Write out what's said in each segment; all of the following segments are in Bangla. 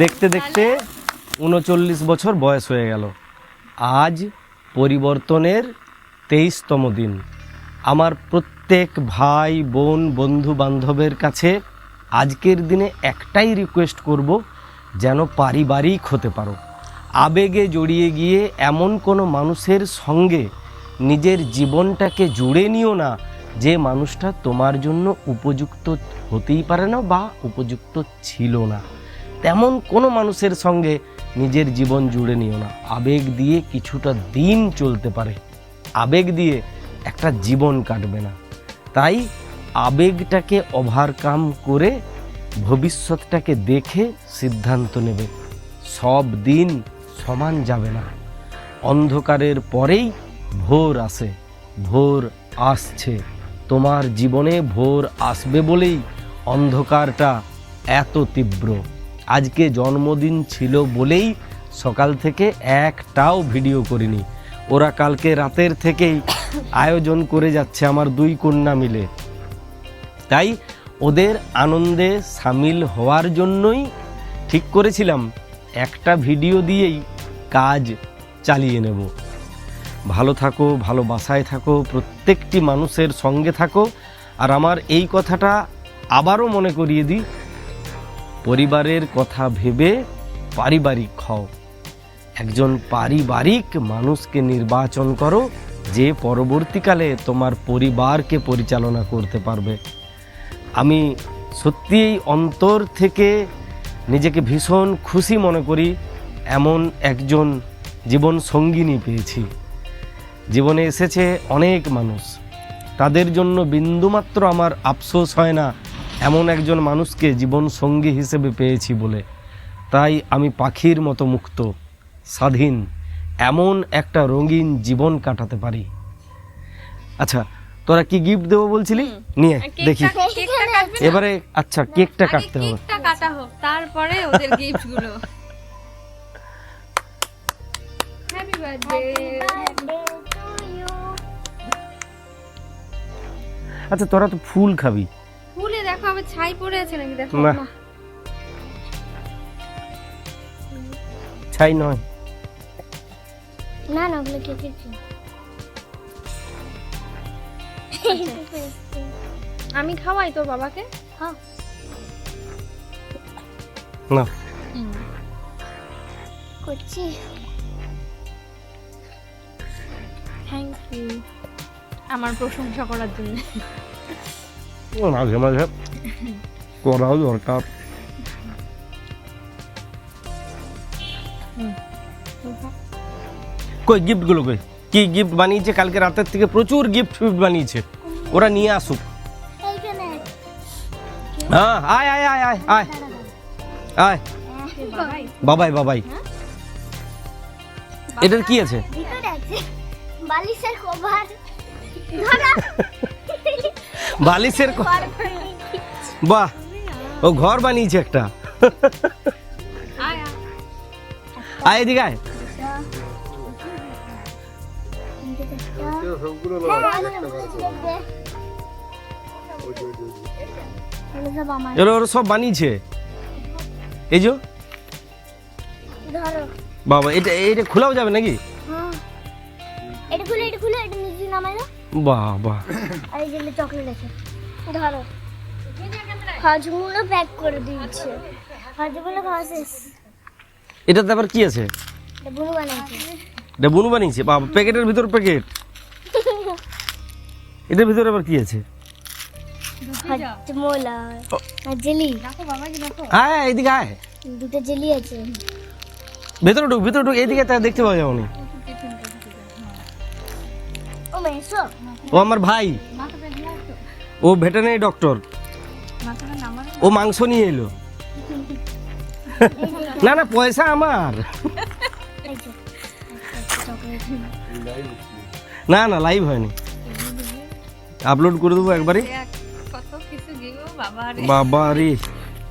দেখতে দেখতে উনচল্লিশ বছর বয়স হয়ে গেল। আজ পরিবর্তনের তেইশতম দিন। আমার প্রত্যেক ভাই, বোন, বন্ধু বান্ধবের কাছে আজকের দিনে একটাই রিকোয়েস্ট করব, যেন পারিবারিক হতে পারো। আবেগে জড়িয়ে গিয়ে এমন কোনো মানুষের সঙ্গে নিজের জীবনটাকে জুড়ে নিও না, যে মানুষটা তোমার জন্য উপযুক্ত হতেই পারে না বা উপযুক্ত ছিল না। তেমন কোনো মানুষের সঙ্গে নিজের জীবন জুড়ে নিও না। আবেগ দিয়ে কিছুটা দিন চলতে পারে। আবেগ দিয়ে একটা জীবন কাটবে না। তাই আবেগটাকে ওভারকাম করে ভবিষ্যৎটাকে দেখে সিদ্ধান্ত নেবে। সব দিন সমান যাবে না। অন্ধকারের পরেই ভোর আসে। ভোর আসছে। তোমার জীবনে ভোর আসবে বলেই অন্ধকারটা এত তীব্র। আজকে জন্মদিন ছিল বলেই সকাল থেকে একটাও ভিডিও করিনি। ওরা কালকে রাতের থেকেই আয়োজন করে যাচ্ছে আমার দুই কন্যা মিলে। তাই ওদের আনন্দে সামিল হওয়ার জন্যই ঠিক করেছিলাম একটা ভিডিও দিয়েই কাজ চালিয়ে নেব। ভালো থাকো ভালো বাসায় থাকো, প্রত্যেকটি মানুষের সঙ্গে থাকো। আর আমার এই কথাটা আবারও মনে করিয়ে দিই পরিবারের কথা ভেবে পারিবারিক হও। একজন পারিবারিক মানুষকে নির্বাচন করো, যে পরবর্তীকালে তোমার পরিবারকে পরিচালনা করতে পারবে। আমি সত্যিই অন্তর থেকে নিজেকে ভীষণ খুশি মনে করি, এমন একজন জীবন সঙ্গিনী পেয়েছি। জীবনে এসেছে অনেক মানুষ। তাদের জন্য বিন্দুমাত্র আমার আফসোস হয় না এমন একজন মানুষকে জীবন সঙ্গী হিসেবে পেয়েছি বলে। তাই আমি পাখির মতো মুক্ত স্বাধীন এমন একটা রঙিন জীবন কাটাতে পারি। আচ্ছা তোরা কি গিফট দেবো বলছিলি? নিয়ে দেখি? এবারে আচ্ছা কেকটা কাটতে হবে। কাটা হোক তারপরে ওদের গিফট হ্যাপি বার্থডে আচ্ছা তোরা তো ফুল খাবি। দেখো আবার ছাই পড়ে আছে নাকি? দেখো না। ছাই নয়। না না ওগুলো। আমি খাওয়াই তোর বাবাকে? হ্যাঁ। না। করছি। থ্যাংক ইউ আমার প্রশংসা করার জন্য। মাঝে মাঝে। করাও দরকার কই গিফটগুলো কই? কি গিফট বানিয়েছে? কালকে রাতের থেকে প্রচুর গিফট ফিফট বানিয়েছে। ওরা নিয়ে আসুক। এইখানে হ্যাঁ আয় আয় আয় আয় আয়। আয়। বাবাই বাবাই। এটার কি আছে? ভিতরে আছে বালিশের কভার ধরো। বালিশের ক- ঘর বানিয়ে বাহ ও ঘর বানিয়েছে একটা। আয় এদিকে আয়। সব ওরা সব বানিয়েছে। এই যে বাবা এটা এটা খোলাও যাবে নাকি? এটা খুলে এটা খুলে এটা নিজে নামাই দাও। বাহ বাহ। আর এই যে চকলেট আছে। ধরো। প্যাক করে দিয়েছে। খাওয়া শেষ এটাতে আবার কি আছে? এটা বুনু বানাইছে। বানিয়েছে? বাবা প্যাকেটের ভিতর প্যাকেট। এটার ভিতরে আবার কি আছে? হজমোলা আর জেলি। আয় আয়, এদিকে আয়। দুটো জেলি আছে। ভেতরে ঢুক ভেতরে ঢুক এইদিকে তা দেখতে পাওয়া যাবে না ও ও আমার ভাই। ও ভেটেনারি ডক্টর। ও মাংস নিয়ে এলো। না না পয়সা আমার। না না লাইভ হয়নি। আপলোড করে দেবো একবারে দেখ, কত কিছু দিব বাবা রে।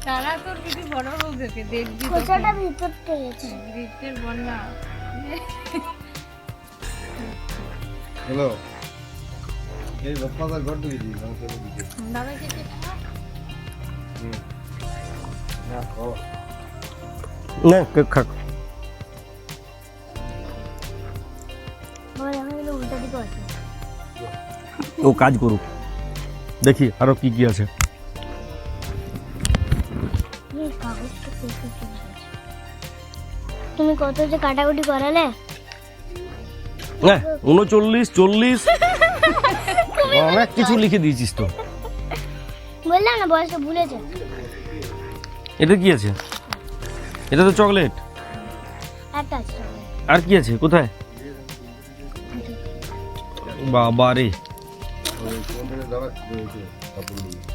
তারা তোর কিছু বড় হোক দেখে দেখবি খোসাটা ভিতর থেকে আছে বন্যা হ্যালো এই বাপ্পাদার ঘর মাংসের দিকে দাদা কে? না খাও না কেক খাক বাবা দেখা গেলো উল্টা দিকে আছে ও কাজ করুক দেখি আরও কি কি আছে এই কাগজটা কোথায় চলে গেছে? তুমি কত যে কাটাকুটি করালে হ্যাঁ উনচল্লিশ চল্লিশ অনেক কিছু লিখে দিয়েছিস তো বললাম না বয়সটা ভুলেছে। এটা কি আছে? এটা তো চকলেট। একটা আছে আর কি আছে? কোথায়? বাবা রে।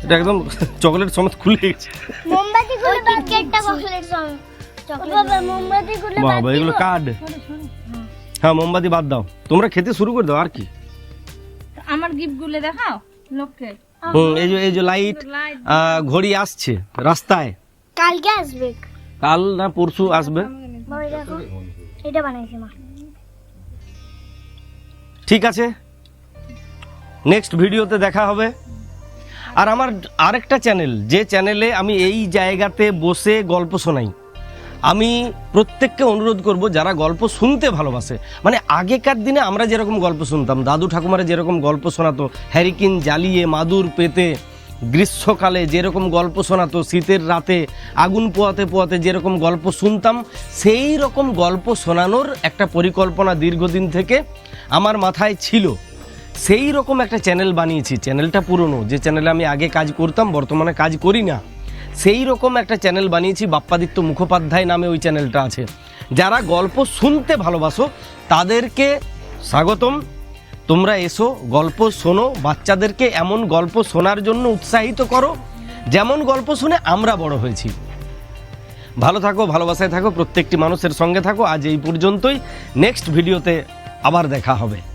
এটা একদম চকলেট সমেত খুলে গেছে। মোমবাতি গুলো চকলেট মোমবাতি গুলো বাবা এগুলো কার্ড। হ্যাঁ মোমবাতি বাদ দাও। তোমরা খেতে শুরু করে দাও আর কি? আমার গিফটগুলো দেখাও লোককে। হুম এই যে এই যে লাইট ঘড়ি আসছে রাস্তায়। কালকে আসবে। কাল না পরশু আসবে? এটা বানাইছে মা। ঠিক আছে। নেক্সট ভিডিওতে দেখা হবে। আর আমার আরেকটা চ্যানেল যে চ্যানেলে আমি এই জায়গাতে বসে গল্প শোনাই। আমি প্রত্যেককে অনুরোধ করব যারা গল্প শুনতে ভালোবাসে। মানে আগেকার দিনে আমরা যেরকম গল্প শুনতাম, দাদু ঠাকুমারা যেরকম গল্প শোনাতো হ্যারিকিন জ্বালিয়ে মাদুর পেতে, গ্রীষ্মকালে যেরকম গল্প শোনাতো, শীতের রাতে আগুন পোয়াতে পোয়াতে যেরকম গল্প শুনতাম, সেই রকম গল্প শোনানোর একটা পরিকল্পনা দীর্ঘদিন থেকে আমার মাথায় ছিল। সেই রকম একটা চ্যানেল বানিয়েছি, চ্যানেলটা পুরনো, যে চ্যানেলে আমি আগে কাজ করতাম, বর্তমানে কাজ করি না। সেই রকম একটা চ্যানেল বানিয়েছি বাপ্পাদিত্য মুখোপাধ্যায় নামে ওই চ্যানেলটা আছে। যারা গল্প শুনতে ভালোবাসো, তাদেরকে স্বাগতম। তোমরা এসো, গল্প শোনো, বাচ্চাদেরকে এমন গল্প শোনার জন্য উৎসাহিত করো, যেমন গল্প শুনে আমরা বড় হয়েছি। ভালো থাকো, ভালোবাসায় থাকো, প্রত্যেকটি মানুষের সঙ্গে থাকো। আজ এই পর্যন্তই। নেক্সট ভিডিওতে আবার দেখা হবে।